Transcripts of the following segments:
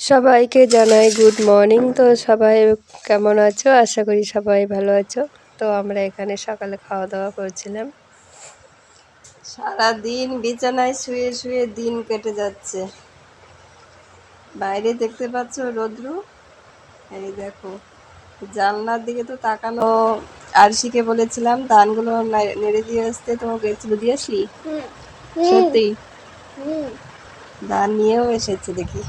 সবাইকে জানাই good morning তো সবাই কেমন আছো? আশা করি সবাই ভালো আছো। তো আমরা এখানে সকালে খাওয়া দাওয়া করছিলাম। সারা দিন বিছানায় শুয়ে শুয়ে দিন কেটে যাচ্ছে। বাইরে দেখতে পাচ্ছ রোদ্রু? এই দেখো জানলার দিকে তো তাকানো আরশিকে বলেছিলাম ধানগুলো নেড়ে দিয়ে আসতে তোমাকে গেছিল দিয়ে আসলি? সত্যি? ধান নিয়েও এসেছে দেখি।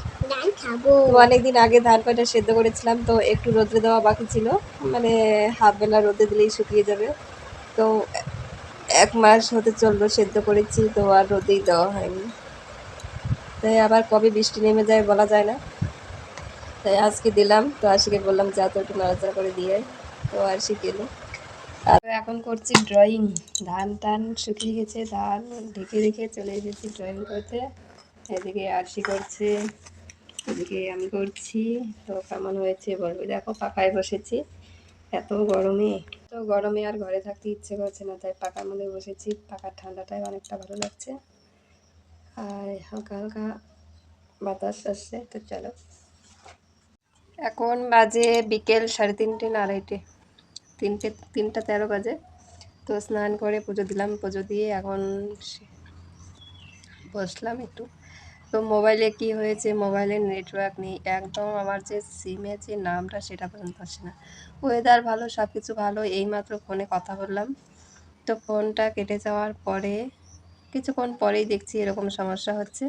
তো অনেকদিন আগে ধান কয়টা সেদ্ধ করেছিলাম তো একটু রোদ্রে দেওয়া বাকি ছিল। মানে হাফ বেলা রোদে দিলেই শুকিয়ে যাবে। তো এক মাস হতে চলল সেদ্ধ করেছি তো আর রোদেই দেওয়া হয়নি। তাই আবার কবে বৃষ্টি নেমে যায় বলা যায় না। তাই আজকে দিলাম তো আশিকে বললাম যা তো একটু নাড়াচাড়া করে দিয়ে। তো আরশি গেলো আর এখন করছি ড্রয়িং ধান টান শুকিয়ে গেছে ধান ঢেকে রেখে চলে এসেছি ড্রয়িং করতে। এদিকে আরশি করছে। এদিকে আমি করছি। তো কেমন হয়েছে বলবে? দেখো, পাকায় বসেছি। এত গরমে। তো গরমে আর ঘরে থাকতে ইচ্ছে করছে না, তাই পাকার মধ্যে বসেছি। পাকার ঠান্ডাটাই অনেকটা ভালো লাগছে। আর হালকা হালকা বাতাস আসছে। তো চলো। এখন বাজে বিকেল সাড়ে তিনটে না আড়াইটে। তিনটে, তিনটা তেরো বাজে। তো স্নান করে পুজো দিলাম। পুজো দিয়ে এখন বসলাম একটু। তো মোবাইলে কি হয়েছে? মোবাইলে নেটওয়ার্ক নেই। একদম আমার যে সিমে যে নামটা সেটা পর্যন্ত আসে না। ওয়েদার ভালো সব কিছু ভালো, এইমাত্র ফোনে কথা বললাম। তো ফোনটা কেটে যাওয়ার পরে, কিছুক্ষণ পরেই দেখছি এরকম সমস্যা হচ্ছে।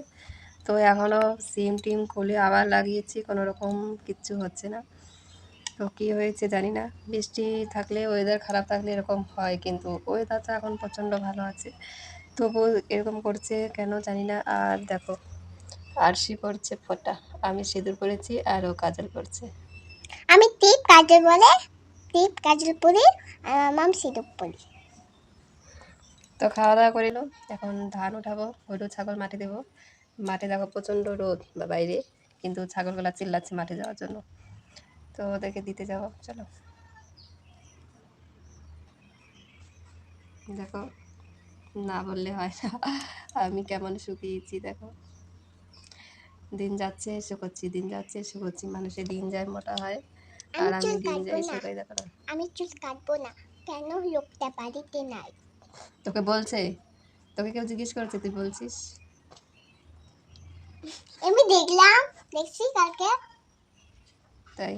তো এখনও সিম টিম খুলে আবার লাগিয়েছি কোনো রকম কিচ্ছু হচ্ছে না। তো কী হয়েছে জানি না। বৃষ্টি থাকলে ওয়েদার খারাপ থাকলে এরকম হয়, কিন্তু ওয়েদার তো এখন প্রচণ্ড ভালো আছে। তবুও এরকম করছে কেন জানি না। আর দেখো আরশি পড়ছে ফোটা আমি সিঁদুর পরেছি আর ও কাজল পড়ছে। আমি টিপ কাজল বলে টিপ কাজল পরি আর মাম সিরপ পরি তো খাওয়া দাওয়া করিল এখন ধান উঠাবো গরু ছাগল মাঠে দেবো। মাঠে দেখো প্রচণ্ড রোদ বা বাইরে কিন্তু ছাগলগুলা চিল্লাচ্ছে মাঠে যাওয়ার জন্য। তো ওদেরকে দিতে যাব চলো। দেখো না বললে হয় না আমি কেমন শুকিয়েছি দেখো। দিন যাচ্ছে শুকোচ্ছি দিন যাচ্ছে শুকোচ্ছি মানুষের দিন যায় মোটা হয়। আর আমি দিন যাই না। শুকাই দেখো আমি চুল কাটবো না। কেন? লোকটা বাড়িতে নাই। তোকে বলছে? তোকে কেউ জিজ্ঞেস করছে তুই বলছিস? আমি দেখলাম। দেখছি কালকে। তাই?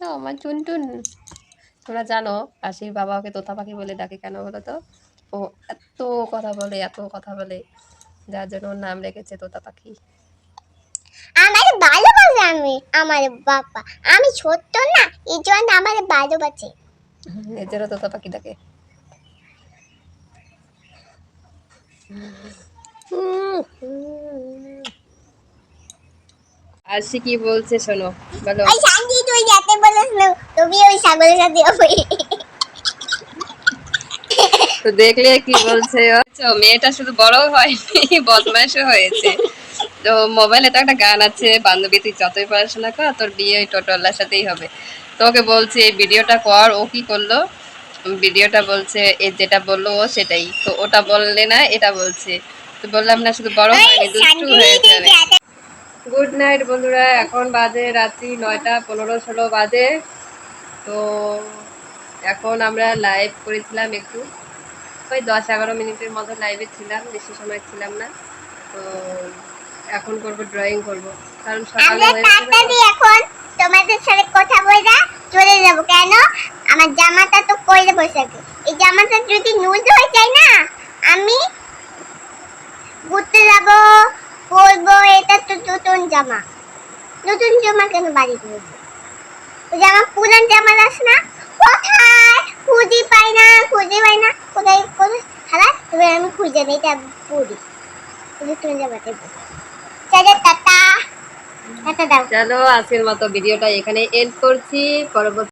ও আমার টুনটুন। তোমরা জানো আশির বাবা ওকে তোতা পাখি বলে ডাকে কেন বলো তো? ও এত কথা বলে এত কথা বলে। যার জন্য ওর নাম রেখেছে তোতা পাখি। আমার ভালোবাসে আমি আমার বাবা। আমি ছোট্ট না এই জন্য আমার ভালোবাসে নিজেরও তোতা পাখি ডাকে। আশি কি বলছে শোনো বলো। ওই শান্তি তুই যেতে বলিস তুমি ওই ছাগলের সাথে তো দেখলে কি বলছে মেয়েটা শুধু বড় হয়নি বদমাইশও হয়েছে। তো মোবাইলে তো একটা গান আছে বান্ধবী তুই যতই পড়াশোনা কর তোর বিয়ে ওই টোটোওয়ালার সাথেই হবে। তো ওকে বলছে এই ভিডিওটা কর ও কি করল? ভিডিওটা বলছে এ যেটা বলল ও সেটাই। তো ওটা বললে না এটা বলছে। তো বললাম না শুধু বড় হয়নি দুষ্টু হয়েছে অনেক। গুড নাইট বন্ধুরা এখন বাজে রাত্রি নয়টা পনেরো ষোলো বাজে। তো এখন আমরা লাইভ করেছিলাম একটু। ওই দশ এগারো মিনিটের মতো লাইভে ছিলাম বেশি সময় ছিলাম না। তো এখন করব ড্রয়িং করব। কারণ সকালে এখন তোমাদের সাথে কথা বলে চলে যাব। কেন? আমার জামাটা তো কইলে বসে এই জামাটা যদি নুজ হয়ে যায় না আমি ঘুরতে যাব পরবো এটা তো নতুন জামা। নতুন জামা কেন বাড়ি করব জামা পুরান জামা আস না? কোথায়? খুঁজে পাই না, খুঁজে পাই না। কোথায় কোথায়? খালা তবে আমি খুঁজে নেই এটা পরি তুমি যাবে চলে টাটা। টাটা দাও। চলো, আজকের মতো ভিডিওটা এখানে এন্ড করছি। পরবর্তী